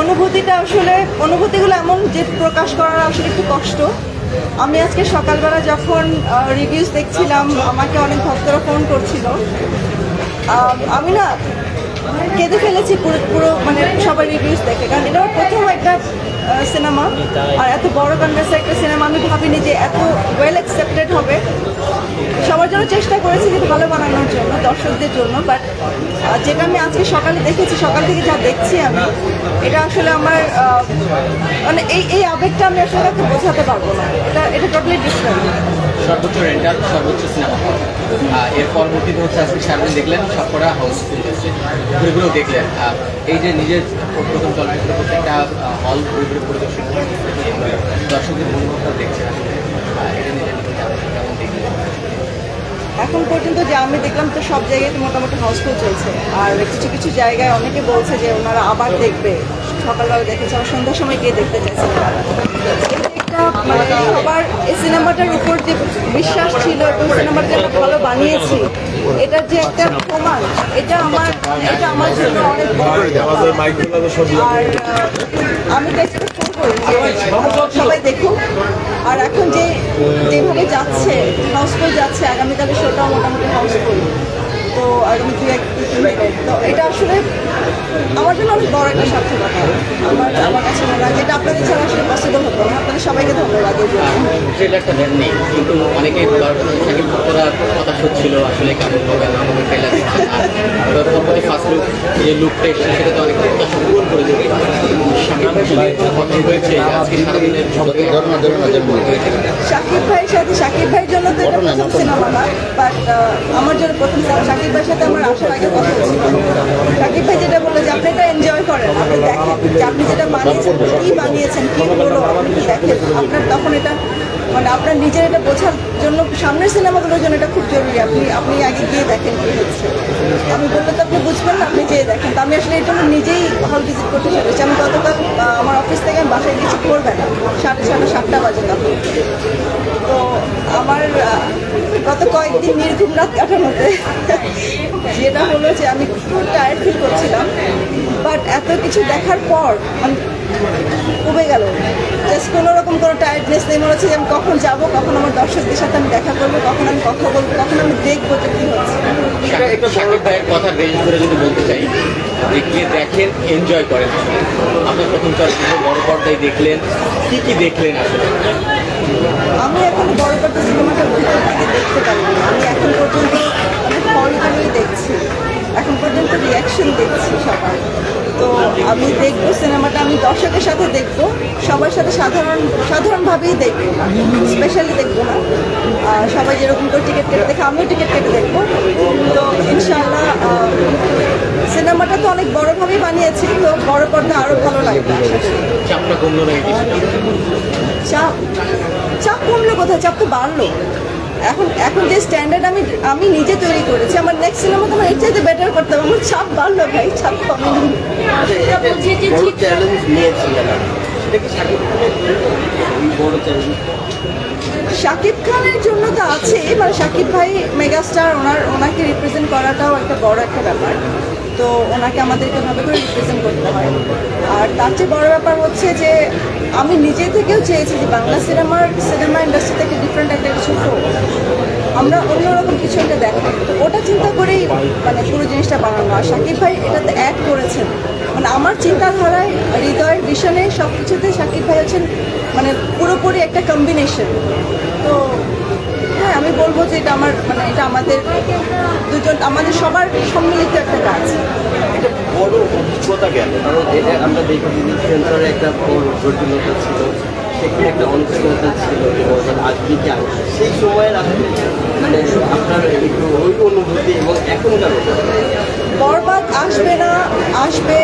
অনুভূতিটা আসলে, অনুভূতিগুলো এমন যে প্রকাশ করার আসলে একটু কষ্ট। আমি আজকে সকালবেলা যখন রিভিউজ দেখছিলাম, আমাকে অনেক ভক্তরা ফোন করছিল। আমি না কেঁদে ফেলেছি পুরো পুরো মানে সবার রিভিউজ দেখে। কারণ এটা প্রথম একটা সিনেমা আর এত বড় কন্টেস্টের একটা সিনেমা আমি ভাবিনি যে এত ওয়েল অ্যাকসেপ্টেড হবে। সবার জন্য চেষ্টা করেছি যে ভালো বানানোর জন্য, দর্শকদের জন্য বাট যেটা আমি আজকে সকালে দেখেছি, সকাল থেকে যা দেখছি আমি, এটা আসলে আমার মানে এই এই আবেগটা আমি আসলে কাউকে বোঝাতে পারব না। এটা এটা টোটালি ডিফারেন্ট সর্বোচ্চ রেন্টাল সর্বোচ্চ সিনেমা এর পরবর্তীতে হচ্ছে আজকে সামনে দেখলেন, সবকটা হাউসফুল ঘুরেগুলো দেখলেন। এই যে নিজের প্রথম চলচ্চিত্র প্রত্যেকটা হল ঘুরে ঘুরে পরিদর্শন দর্শকদের মনোভাবটা দেখছেন। এটা নিজের নিজে কেমন কেমন দেখলেন এখন পর্যন্ত যে আমি দেখলাম তো সব জায়গায় মোটামুটি হাউসফুল চলছে। আর কিছু কিছু জায়গায় অনেকে বলছে যে ওনারা আবার দেখবে। সকালবেলা দেখেছে আবার সন্ধ্যার সময় গিয়ে দেখতে চাইছে মানে সবার এই সিনেমাটার উপর যে বিশ্বাস ছিল এবং সিনেমাটা যে ভালো বানিয়েছি এটার যে একটা প্রমাণ এটা আমার এটা আমার জন্য অনেক আর আমি তো যে সবাই দেখুক। আর এখন যে যেভাবে যাচ্ছে হাউসফুল যাচ্ছে আগামীকালের শোটাও মোটামুটি হাউসফুল তো আগামী দুই এক। তো এটা আসলে আমার জন্য অনেক বড় একটা সার্থকতা আমার আমার কাছে মনে হয় যেটা আপনাদের ছাড়া আসলে পসিবল হতো না আপনাদের সবাইকে ধন্যবাদ ট্রেলারটা আসলে ফার্স্ট যে সেটা তো অনেক শাকিব ভাইয়ের সাথে শাকিব ভাইয়ের জন্য তো এটা প্রথম সিনেমা না বাট আমার জন্য প্রথম সিনেমা শাকিব ভাইয়ের সাথে আমার আসার আগে কথা হয়েছিল শাকিব ভাই যেটা বলল যে আপনি এটা এনজয় করেন, আপনি দেখেন যে আপনি যেটা বানিয়েছেন, কি বানিয়েছেন, কি হলো, আপনি একটু দেখেন, আপনার তখন এটা মানে আপনার নিজের এটা বোঝার জন্য সামনের সিনেমাগুলোর জন্য এটা খুব জরুরি, আপনি আপনি আগে গিয়ে দেখেন কি হচ্ছে। আমি বললে তো আপনি বুঝবেন না, আপনি যেয়ে দেখেন। তো আমি আসলে এর জন্য নিজেই হল ভিজিট করতে চলেছি। আমি গতকাল আমার অফিস থেকে আমি বাসায় গেছি করবেন সাড়ে ছটা সাতটা বাজে তখন। তো আমার গত কয়েকদিন নির্ঘুম রাত কাটানোতে। যেটা হলো যে আমি খুব টায়ার্ড ফিল করছিলাম বাট এত কিছু দেখার পর মানে কমে গেল। জাস্ট কোনো রকম কোনো টায়ার্ডনেস নেই। মনে হচ্ছে যে আমি কখন যাব, কখন আমার দর্শকদের সাথে আমি দেখা করব, কখন আমি কথা বলব, কখন আমি দেখব যে কী হচ্ছে। কথা রেঞ্জ করে যদি বলতে চাই, যে দেখেন এনজয় করেন। আপনার প্রথম বড় পর্দায় দেখলেন, কি কি দেখলেন আসলে? আমি এখন বড় পর্দা সিনেমাটা ভিতর থেকে দেখতে পারিনি। আমি এখন পর্যন্ত অনেক আমি ফলগুলোই দেখছি। এখন পর্যন্ত রিয়াকশন দেখছি সবার তো আমি দেখব সিনেমাটা আমি দর্শকের সাথে দেখব সবার সাথে সাধারণ সাধারণভাবেই দেখব। স্পেশালি দেখব না। সবাই যেরকম করে টিকিট কেটে দেখে আমিও টিকিট কেটে দেখব। তো ইনশাআল্লাহ সিনেমাটা তো অনেক বড়োভাবেই বানিয়েছি তো বড় পর্দা আরও ভালো লাগবে চাপটা কমলো চাপ চাপ কমলো কোথায়? চাপ তো বাড়লো। এখন এখন যে স্ট্যান্ডার্ড আমি আমি নিজে তৈরি করেছি আমার নেক্সট সিনেমা তো আমার এর চাইতে বেটার করতে হবে। আমার চাপ বাড়লো ভাই চাপ কমেনি। শাকিব খানের জন্য তো আছে মানে শাকিব ভাই মেগাস্টার ওনার ওনাকে রিপ্রেজেন্ট করাটাও একটা বড় একটা ব্যাপার। তো ওনাকে আমাদেরকে ভাবে করে রিপ্রেজেন্ট করতে হয়। আর তার চেয়ে বড় ব্যাপার হচ্ছে যে, আমি নিজে থেকেও চেয়েছি যে বাংলা সিনেমার সিনেমা ইন্ডাস্ট্রি থেকে ডিফারেন্ট একটা কিছু হোক। আমরা অন্যরকম কিছু একটা দেখাই ওটা চিন্তা করেই মানে পুরো জিনিসটা বানানো। আর শাকিব ভাই এটাতে অ্যাড করেছেন। মানে আমার চিন্তাধারায়, হৃদয়ের ভিশনে সব কিছুতে শাকিব ভাই হচ্ছেন মানে পুরোপুরি একটা কম্বিনেশন তো হ্যাঁ আমি বলব যে এটা আমার মানে এটা আমাদের দুজন, আমাদের সবার সম্মিলিত একটা কাজ। একটা বড় অভিজ্ঞতা গেল কারণ এটা আমরা দেখি সেন্সরে একটা জটিলতা ছিল। সেখানে একটা অনিশ্চয়তা ছিল আজকে আসবে সেই সময়ের আসলে মানে আপনার একটু ওই অনুভূতি এবং এখনকার বরবাদ আসবে না, আসবে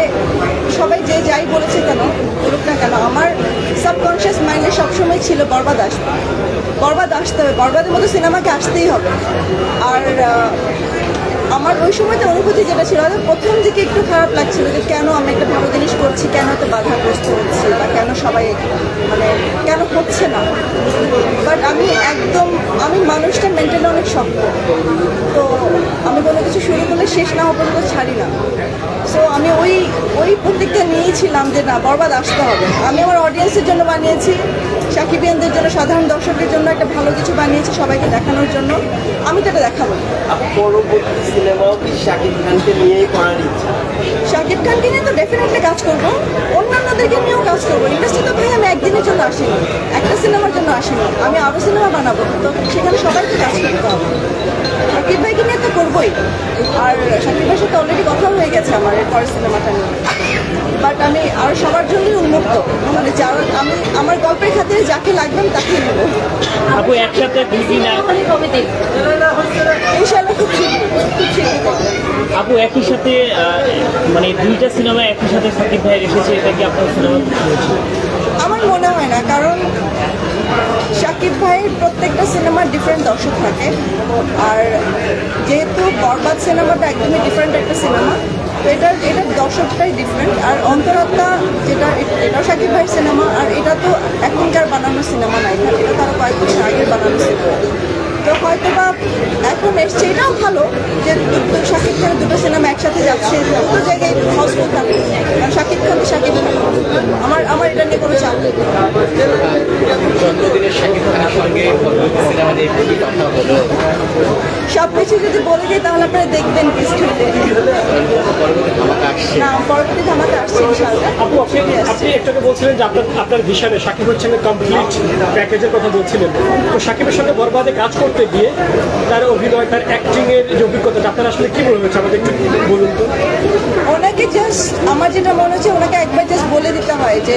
সবাই যে যাই বলেছে কেন, বলুক না কেন, আমার সাবকনশিয়াস মাইন্ডে সবসময় ছিল বরবাদ আসবে। বরবাদ আসতে হবে, বরবাদের মতো সিনেমাকে আসতেই হবে। আর আমার ওই সময়তে অনুভূতি যেটা ছিল প্রথম দিকে একটু খারাপ লাগছিল যে কেন আমি একটা ভালো জিনিস করছি, কেন এত বাধাগ্রস্ত হচ্ছে, বা কেন সবাই মানে কেন হচ্ছে না? বাট আমি একদম, আমি মানুষটা মেন্টালি অনেক শক্ত। তো আমি কোনো কিছু শুরু করলে শেষ না হওয়া পর্যন্ত ছাড়ি না। সো আমি ওই ওই প্রত্যেকটা নিয়েছিলাম যে না, বরবাদ আসতে হবে। আমি আমার অডিয়েন্সের জন্য বানিয়েছি। সাকিবিয়ানদের জন্য সাধারণ দর্শকের জন্য একটা ভালো কিছু বানিয়েছি সবাইকে দেখানোর জন্য। আমি তো এটা দেখাবো পরবর্তী সিনেমাও কি শাকিব খানকে নিয়েই করার ইচ্ছা? শাকিব খানকে নিয়ে তো ডেফিনেটলি কাজ করব। অন্যান্যদেরকে নিয়েও কাজ করব। ইন্ডাস্ট্রি তো ভাই আমি একদিনের জন্য আসিনি। একটা সিনেমার জন্য আসিনি। আমি আরও সিনেমা বানাবো। তো সেখানে সবাইকে কাজ করতে হবে। শাকিব ভাইকে নিয়ে তো করবোই। আর শাকিব ভাইয়ের সাথে অলরেডি কথা হয়ে গেছে আমার এর পরের সিনেমাটা নিয়ে। বাট আমি আর সবার জন্যই উন্মুক্ত। মানে যারা আমি আমার গল্পের খাতিরে যাকে লাগবেন তাকে নেব। আপু একসাথে দুই না? ইনশাল্লাহ খুব আপু একই সাথে মানে দুইটা সিনেমা একই সাথে সাকিব ভাই এসেছে এটা কি আপনার সিনেমা আমার মনে হয় না কারণ শাকিব ভাইয়ের প্রত্যেকটা সিনেমার ডিফারেন্ট দর্শক থাকে। আর যেহেতু বরবাদ সিনেমাটা একদমই ডিফারেন্ট একটা সিনেমা তো এটার দর্শকটাই ডিফারেন্ট আর অন্তরাত্মা যেটা, এটা শাকিব ভাইয়ের সিনেমা আর এটা তো এখনকার বানানো সিনেমা নাই। এটা এটা তারা কয়েক বছর আগের বানানো সিনেমা তো হয়তো বা এখন এসছে এটাও ভালো যে শাকিব খানের দুটো সিনেমা একসাথে যাচ্ছে দুটো জায়গায় হাউসফুল থাকে কারণ শাকিব খান শাকিব খান। আমার আমার এটা নিয়ে কোনো চাপ নেই। সব কিছু যদি বলে দিই তাহলে আপনারা দেখবেন না পরবর্তী ধামাতে আসছে আপনি আপনি একটু আগে বলছিলেন যে আপনার আপনার ভিশনে সাকিব হচ্ছেন কমপ্লিট প্যাকেজের কথা বলছিলেন। তো সাকিবের সঙ্গে বরবাদে কাজ করতে গিয়ে তার অভিনয়, তার অ্যাক্টিং এর যে অভিজ্ঞতাটা, আপনার আসলে কি মনে হয়েছে আমাদের একটু বলুন তো। ওনাকে জাস্ট আমার যেটা মনে হচ্ছে, ওনাকে একবার জাস্ট বলে দিতে হয় যে,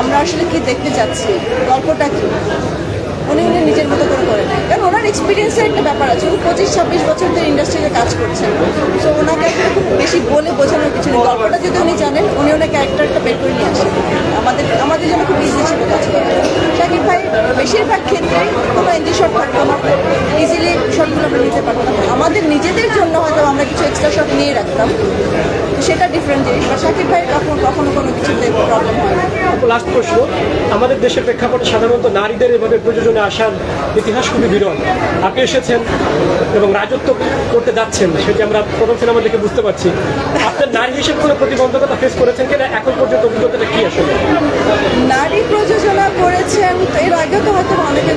আমরা আসলে কি দেখতে চাচ্ছি, গল্পটা কি? উনি উনি নিজের মতো করে করে নেয় কারণ ওনার এক্সপিরিয়েন্সের একটা ব্যাপার আছে। উনি পঁচিশ, ছাব্বিশ বছর ধরে ইন্ডাস্ট্রিতে কাজ করছেন। সো ওনাকে বেশি বলে বোঝানোর কিছু নেই। গল্পটা যদি উনি জানেন, উনি ওনার ক্যারেক্টারটা বের করে নিয়ে আসেন। আমাদের আমাদের জন্য খুব ইজি ছিল কাজ শাকিব ভাই, বেশিরভাগ ক্ষেত্রেই কোনো এনজি শট থাকতো না। ইজিলি শটগুলো আমরা নিতে পারতাম। আমাদের নিজেদের জন্য হয়তো আমরা কিছু এক্সট্রা শট নিয়ে রাখতাম। তো সেটা ডিফারেন্ট জিনিস। বা শাকিব ভাই কখনো কখনো কোনো কিছুতে প্রবলেম হয় লাস্ট প্রশ্ন আমাদের দেশের প্রেক্ষাপটে সাধারণত নারীদের এভাবে প্রযোজনে আসার ইতিহাস খুবই বিরল। আপনি এসেছেন এবং রাজত্ব করতে যাচ্ছেন সেটি আমরা প্রথম সিনেমা দেখে বুঝতে পারছি। আপনার নারী হিসেবে কোনো প্রতিবন্ধকতা ফেস করেছেন কিনা? এখন পর্যন্ত অভিজ্ঞতাটা কি আসলে? নারী প্রযোজনা করেছেন এর আগে তো হয়তো অনেকে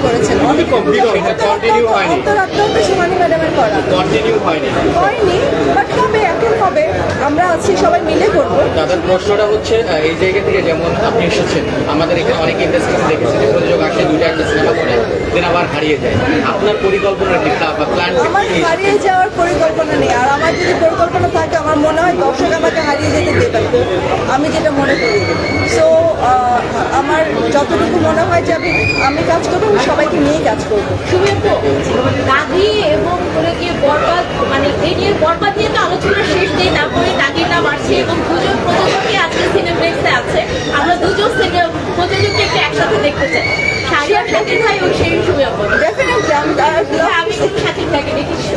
continue হয়নি। অন্তরাত্মা তো ম্যাডামের করা কন্টিনিউ হয়নি। হয়নি বাট হবে এখন হবে আমরা আছি সবাই মিলে করব। তাদের প্রশ্নটা হচ্ছে এই জায়গা থেকে যেমন আপনি এসেছেন আমাদের এখানে অনেক ইন্ডাস্ট্রি দেখেছি যে প্রযোজক আসে দুইটা একটা সিনেমা করে দেন আবার হারিয়ে যায়। আপনার পরিকল্পনা কি? তা বা প্ল্যান আমার হারিয়ে যাওয়ার পরিকল্পনা নেই আর আমার যদি পরিকল্পনা থাকে আমার মনে হয় দর্শক আমাকে হারিয়ে যেতে দেবে আমি যেটা মনে করি। সো আমার যতটুকু মনে হয় যে আমি আমি কাজ করব আমি সবাইকে নিয়েই কাজ করব। দাদি এবং করে গিয়ে বরবাদ মানে এই নিয়ে বরবাদ নিয়ে তো আলোচনা শেষ নেই তারপরে দাদির নাম আসছে এবং দুজন প্রযোজকই আজকে সিনেপ্লেক্সে আছে। আমরা দুজন সিনে- প্রযোজককে একসাথে দেখতে চাই। সারিয়ার সাথে ভাই সেই সময় আমি আমি কিন্তু সাথে ভাইকে দেখেছি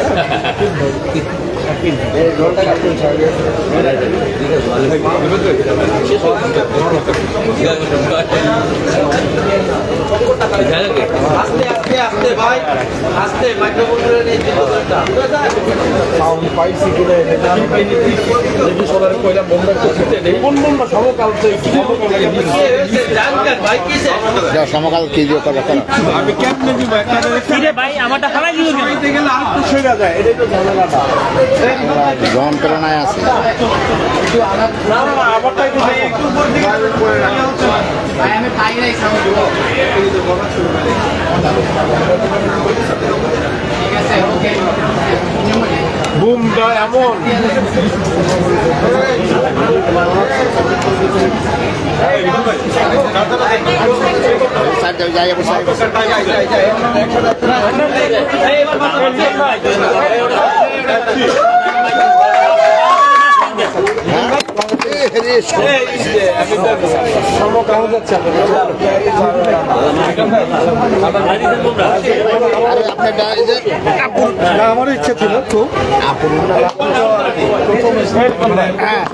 আস্তে আস্তে আস্তে ভাই আস্তে মাইক্রোফোন ধরে নিয়ে সাউন্ড পাইছি কিনা এটা জানি পাইনি দেখি সবার কইলাম বোম্বে করতে নেই কোন বোম্বা সমকাল তো কি ভাই সমকাল কি দিয়ে করবে আমি কেমনে দিব? একটা ভাই আমারটা হারাই দিল কেন দেখতে গেলে আর তো সইরা যায় এটাই তো ঝামেলাটা। যন্ত্রণায় আছে। না না না আমারটা একটু একটু উপর দিকে করে রাখা আমি পাই নাই সাউন্ড দিব ঠিক আছে ওকে বুমটা এমন স্যার যাও যাই যাব স্যার সমকাল যাচ্ছে আরে আপনার ডা- এই যে না আমার ইচ্ছা ছিল খুব হ্যাঁ।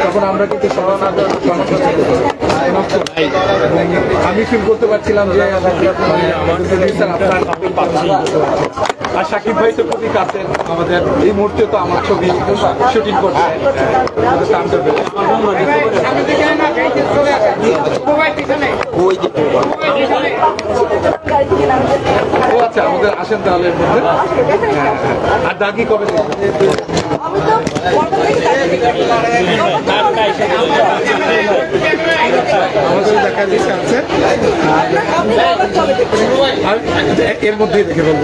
আমরা আমরা তখন আমরা আমি ফিল করতে পারছিলাম যে মানে আর সাকিব ভাই তো খুবই কাছে আমাদের এই মুহূর্তে তো আমার ছবি শুটিং করছে। আচ্ছা আমাদের আসেন তাহলে মধ্যে। হ্যাঁ, হ্যাঁ। আর দাগি কবে? আমাদের দেখার ইচ্ছা আছে এর মধ্যেই দেখে বলব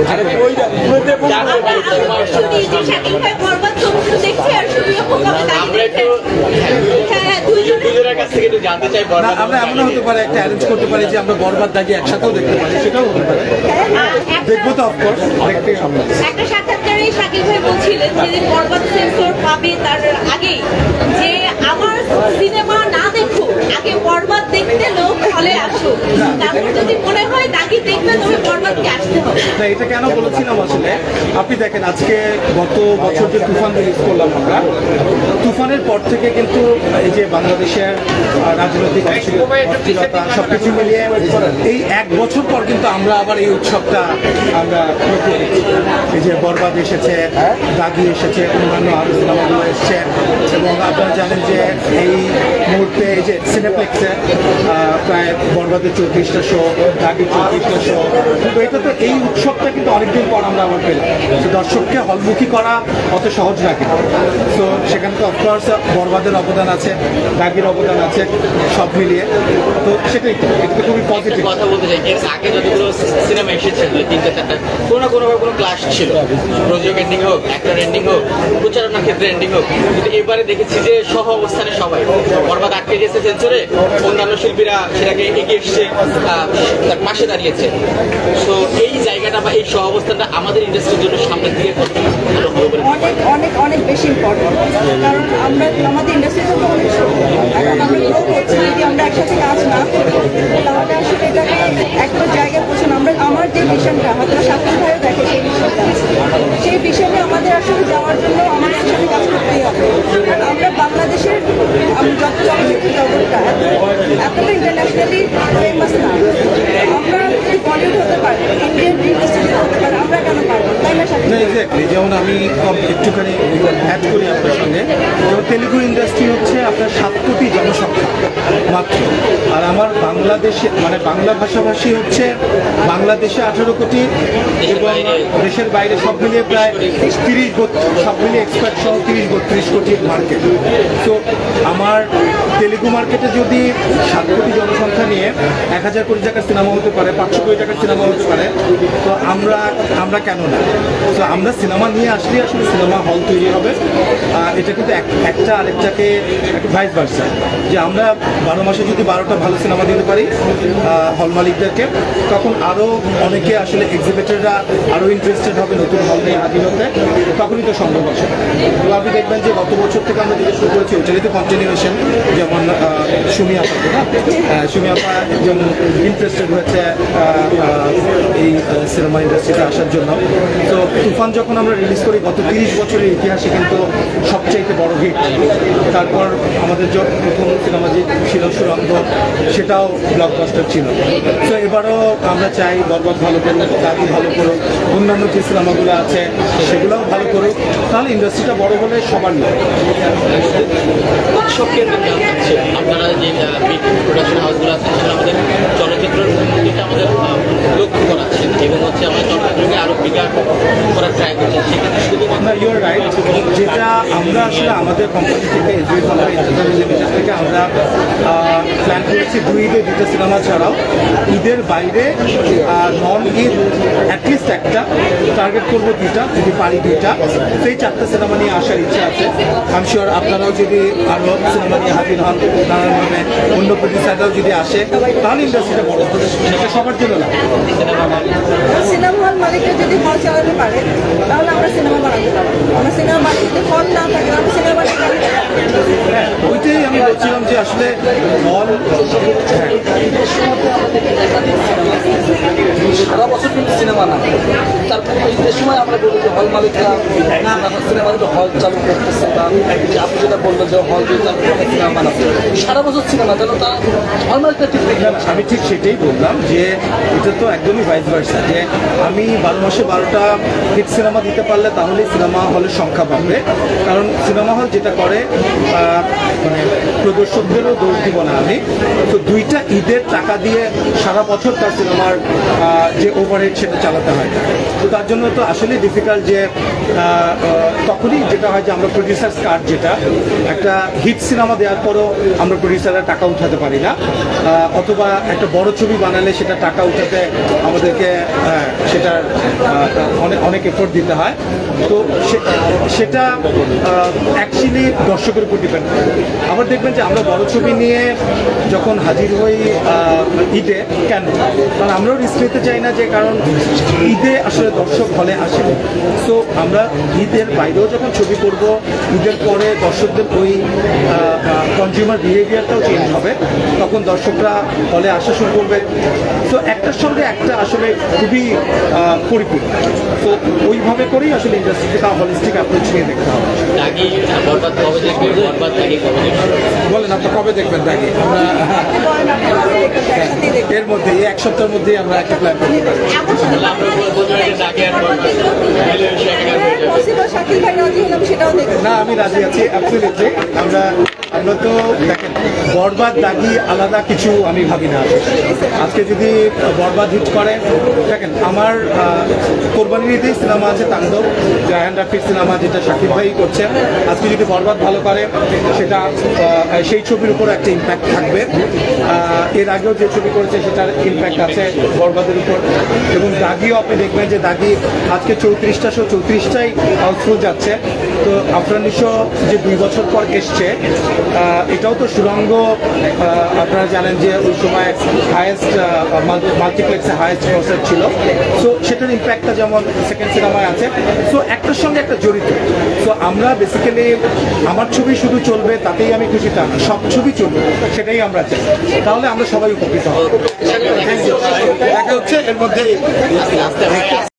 আমরা এমন হতে পারে একটা অ্যারেঞ্জ করতে পারি যে আমরা বরবাদ দাগি একসাথেও দেখতে পারি সেটাও হতে পারে দেখব তো অফকোর্স দেখতে আমরা একটা শাকিল ভাই বলছিলেন যে বরবাদ সেন্সর পাবে তার আগেই। যে আমার সিনেমা না দেখো হলে আসো। তারপর যদি মনে হয় তাকে দেখবে, তবে বরবাদকে আসতে হবে। এটা কেন বলেছিলাম আসলে? আপনি দেখেন, আজকে গত বছর যে তুফান রিলিজ করলাম আমরা, তুফানের পর থেকে কিন্তু এই যে বাংলাদেশের রাজনৈতিক অস্থির- অস্থিরতা, সবকিছু মিলিয়ে এই এক বছর পর কিন্তু আমরা আবার এই উৎসবটা আমরা এই যে বরবাদ এসেছে, দাগি এসেছে, অন্যান্য আরও সিনেমাগুলো এসছে, এবং আপনারা জানেন যে এই মুহূর্তে এই যে সিনেপ্লেক্সে প্রায় বরবাদের চৌত্রিশটা শো দাগি চৌত্রিশটা শো কিন্তু এটা তো এই উৎসবটা কিন্তু অনেকদিন পর আমরা আবার পেলাম। তো দর্শককে হলমুখী করা অত সহজ না কিন্তু। তো সেখানে তো অফকোর্স বরবাদের অবদান আছে দাগির অবদান আছে, সব মিলিয়ে। তো সেটাই তো, এটা তো খুবই পজিটিভ কথা বলতে চাই, এর আগে যতগুলো সিনেমা এসেছে দুই তিনটে, চারটা, কোনো না কোনো কোনো ক্লাস ছিল। প্রযোজক এন্ডিং হোক অ্যাক্টর এন্ডিং হোক প্রচারণার ক্ষেত্রে এন্ডিং হোক। কিন্তু এবারে দেখেছি যে সহ অবস্থানে সবাই। বরবাদ আটকে গেছে সেন্সরে অন্যান্য শিল্পীরা সেটাকে এগিয়ে এসছে তার পাশে দাঁড়িয়েছে। তো এই জায়গাটা বা এই সহ অবস্থানটা আমাদের ইন্ডাস্ট্রির জন্য সামনের দিকে? অনেক অনেক অনেক বেশি ইম্পর্টেন্ট কারণ আমরা আমাদের ইন্ডাস্ট্রিতে তো অনেক এখন আমরা গ্রো করছি, যদি আমরা একসাথে কাজ না তাহলে আসলে এটাকে একটা জায়গায় পৌঁছানো। আমরা, আমার যে মিশনটা হয়তো ভাইও দেখে সেই মিশনটা সেই আমাদের আসলে যাওয়ার জন্য আমাদের একসাথে কাজ করতেই হবে কারণ আমরা বাংলাদেশের আমি যত চলচ্চিত্র জগৎটা এত এতটা ইন্টারন্যাশনালি ফেমাস না আমরা যদি বলিউড হতে পারি ইন্ডিয়ান ইন্ডাস্ট্রিতে হতে পারি আমরা কেন পারব তাই না সাক্ষী না এক্স্যাক্টলি কম একটুখানি অ্যাড করি আপনার সঙ্গে। যেমন তেলুগু ইন্ডাস্ট্রি হচ্ছে আপনার সাত কোটি জনসংখ্যা মাত্র। আর আমার বাংলাদেশে মানে বাংলা ভাষাভাষী হচ্ছে বাংলাদেশে আঠেরো কোটি এবং দেশের বাইরে সব মিলিয়ে প্রায় তিরিশ সব মিলিয়ে এক্সপার্ট সহ তিরিশ বত্রিশ কোটি মার্কেট তো আমার তেলুগু মার্কেটে যদি সাত কোটি জনসংখ্যা নিয়ে এক হাজার কোটি টাকার সিনেমা হতে পারে, পাঁচশো কোটি টাকার সিনেমা হতে পারে, তো আমরা আমরা কেন না? তো আমরা সিনেমা নিয়ে আসলে আসলে সিনেমা হল তৈরি হবে। এটা কিন্তু এক- একটা আরেকটাকে ভাইস ভার্সা যে আমরা বারো মাসে যদি বারোটা ভালো সিনেমা দিতে পারি হল মালিকদেরকে, তখন আরও অনেকে আসলে এক্সিবিটাররা আরও ইন্টারেস্টেড হবে নতুন হল নিয়ে হাজির হতে, তখনই তো সম্ভব আছে তো আপনি দেখবেন যে গত বছর থেকে আমরা যেটা শুরু করেছি, ওটারই তো কন্টিনিউশন যেমন সুমি আপা না? সুমি আপা যেমন ইন্টারেস্টেড হয়েছে এই সিনেমা ইন্ডাস্ট্রিতে আসার জন্য। তো তুফান যখন আমরা রিলিজ করি, গত তিরিশ বছরের ইতিহাসে কিন্তু সবচাইতে বড় হিট তারপর আমাদের প্রথম সিনেমা যে ছিল সুরঙ্গ, সেটাও ব্লকবাস্টার ছিল। তো এবারও আমরা চাই বরবাদ ভালো করুক দাদি ভালো করুক, অন্যান্য যে সিনেমাগুলো আছে, সেগুলোও ভালো করুক। তাহলে ইন্ডাস্ট্রিটা বড় হলে সবার নয় নিয়ে আপনারা যে বিগ প্রোডাকশন হাউসগুলো আছে সেটা আমাদের চলচ্চিত্রের উন্নতিটা আমাদের লক্ষ্য করাচ্ছেন এবং হচ্ছে আমাদের চলচ্চিত্রকে আরও বিকার করার ট্রাই করছেন সেক্ষেত্রে শুধুমাত্র রাইট যেটা আমরা আসলে আমাদের কোম্পানি থেকে এসবি কোম্পানি লিমিটেড থেকে আমরা প্ল্যান করেছি দুই ঈদে দুটো সিনেমা ছাড়াও। ঈদের বাইরে নন ঈদ অ্যাটলিস্ট একটা টার্গেট করব দুইটা যদি পারি দুইটা। সেই চারটা সিনেমা নিয়ে আসার ইচ্ছা আছে। আমি শিওর আপনারাও যদি আরও সিনেমা নিয়ে হাজির হন নানানভাবে অন্য প্রতিষ্ঠানরাও যদি আসে তাহলে ইন্ডাস্ট্রিটা বড়। হবে সেটা সবার জন্য না। সিনেমা হল মালিকরা যদি হল চালাতে পারে তাহলে আমরা সিনেমা বানাতে পারব। আমরা সিনেমা বানিয়ে যদি হল না থাকে আমরা সিনেমা বানিয়ে হ্যাঁ, ওইটাই আমি বলছিলাম যে আসলে হল হ্যাঁ। সারা বছর কিন্তু সিনেমা না। তারপর ঈদের সময় আমরা বলি যে হল মালিকরা সিনেমা কিন্তু হল চালু করতেছে বা আপনি যেটা বললেন যে হল যে চালু করে সিনেমা বানাচ্ছে সারা বছর সিনেমা যেন তারা হল মালিকরা ঠিক আমি ঠিক সেটাই বললাম যে এটা তো একদমই ভাইস ভার্সা যে আমি বারো মাসে বারোটা হিট সিনেমা দিতে পারলে তাহলেই সিনেমা হলের সংখ্যা বাড়বে। কারণ সিনেমা হল যেটা করে মানে প্রদর্শকদেরও দোষ দিব না আমি। তো দুইটা ঈদের টাকা দিয়ে সারা বছর তার সিনেমার যে ওভারহেড সেটা চালাতে হয়। তো তার জন্য তো আসলে ডিফিকাল্ট যে তখনই যেটা হয় যে আমরা প্রডিউসার্স কার্ড যেটা একটা হিট সিনেমা দেওয়ার পরও আমরা প্রডিউসাররা টাকা উঠাতে পারি না। অথবা একটা বড় ছবি বানালে সেটা টাকা উঠাতে আমাদেরকে আহ, সেটার অনেক অনেক এফোর্ট দিতে হয়। তো সেটা অ্যাকচুয়ালি দর্শকের উপর ডিপেন্ড করে। আবার দেখবেন যে আমরা বড় ছবি নিয়ে যখন হাজির হই ঈদে কেন? কারণ আমরাও রিস্ক নিতে চাই না যে কারণ ঈদে আসলে দর্শক হলে আসে সো আমরা ঈদের বাইরেও যখন ছবি করব ঈদের পরে দর্শকদের ওই কনজিউমার বিহেভিয়ারটাও চেঞ্জ হবে। তখন দর্শকরা হলে আসা শুরু করবে। তো একটার সঙ্গে একটা আসলে খুবই পরিপূর্ণ। তো ওইভাবে করেই আসলে ইন্ডাস্ট্রিকে তার হলিস্টিক অ্যাপ্রোচ নিয়ে দেখতে হবে। বলেন আপনি কবে দেখবেন দাগি? আমরা বলেন আপনি কবে দেখবেন একসাথেই দেখবেন এর মধ্যে এই এক সপ্তাহের মধ্যেই আমরা একটা প্ল্যান করতে পারি না, আমি রাজি আছি অ্যাবসলিউটলি আমরা আমরা তো দেখেন, বরবাদ দাগি আলাদা কিছু আমি ভাবি না। আজকে যদি বরবাদ হিট করে, দেখেন, আমার কোরবানির ঈদেই সিনেমা আছে তাণ্ডব জাহান রাফির সিনেমা যেটা শাকিব ভাই করছেন। আজকে যদি বরবাদ ভালো করে, সেটা সেই ছবির উপর একটা ইম্প্যাক্ট থাকবে। এর আগেও যে ছবি করেছে, সেটার ইম্প্যাক্ট আছে বরবাদের উপর। এবং দাগিও আপনি দেখবেন যে দাগি আজকে চৌত্রিশটা শো চৌত্রিশটাই হাউসফুল যাচ্ছে। তো আফরানিশো যে দুই বছর পর এসছে এটাও তো সুরঙ্গ আপনারা জানেন যে ওই সময় হায়েস্ট মাল্টিপ্লেক্সে হায়েস্ট প্রসেস ছিল। সো সেটার ইম্প্যাক্টটা যেমন সেকেন্ড সিনেমায় আছে। সো একটার সঙ্গে একটা জড়িত। সো আমরা বেসিক্যালি আমার ছবি শুধু চলবে তাতেই আমি খুশি তা সব ছবি চলবে সেটাই আমরা চাই। তাহলে আমরা সবাই উপকৃত হব। দেখা হচ্ছে এর মধ্যে